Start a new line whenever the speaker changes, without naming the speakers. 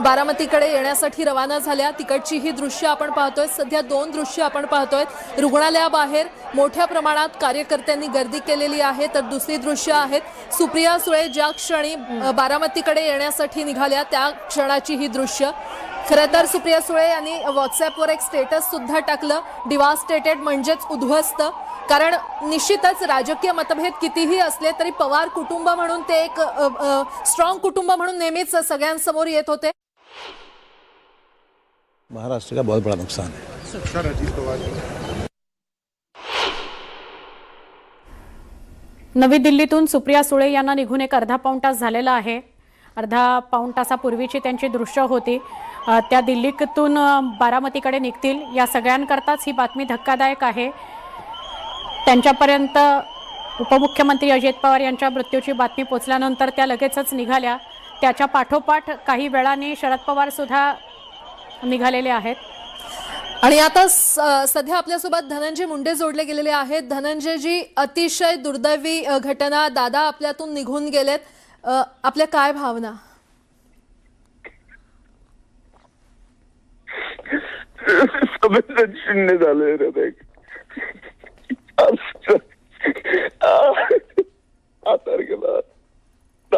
बारामतीकडे येण्यासाठी रवाना झाल्या. तिकडची ही दृश्य आपण पाहतोय. सध्या दोन दृश्य आपण पाहतोय. रुग्णालयाबाहेर मोठ्या प्रमाणात कार्यकर्त्यांनी गर्दी केलेली आहे. तर दुसरी दृश्य आहेत. सुप्रिया सुळे ज्या क्षणी बारामतीकडे येण्यासाठी निघाल्या त्या क्षणाची ही दृश्य. खरं तर सुप्रिया सुळे यांनी व्हॉट्सअपवर एक स्टेटस सुद्धा टाकलं. डिवास्टेटेड म्हणजेच उद्ध्वस्त. कारण निश्चितच राजकीय मतभेद कितीही असले तरी पवार कुटुंब म्हणून ते एक स्ट्रॉंग कुटुंब म्हणून नेहमीच सगळ्यांसमोर येत होते.
महाराष्ट्र का बहुत बड़ा नुकसान है।
नवी दिल्लीतून सुप्रिया सुळे यांना निघून एक अर्धा पाऊण तास झालेला आहे. अर्धा पाऊण तासापूर्वीची त्यांची दृश्य होती. त्या दिल्लीतून बारामतीकडे निघतील. या सगळ्यांकरताच ही बातमी धक्कादायक आहे. त्यांच्यापर्यंत उपमुख्यमंत्री अजित पवार यांच्या मृत्यूची बातमी पोचल्यानंतर त्या लगेचच निघाल्या. त्याच्या पाठोपाठ काही वेळाने शरद पवार सुद्धा निघालेले आहेत.
आणि आता सध्या आपल्यासोबत धनंजय मुंडे जोडले गेलेले आहेत. धनंजयजी अतिशय दुर्दैवी घटना. दादा आपल्यातून निघून गेलेत. आपल्या काय भावना?
शून्य झालंय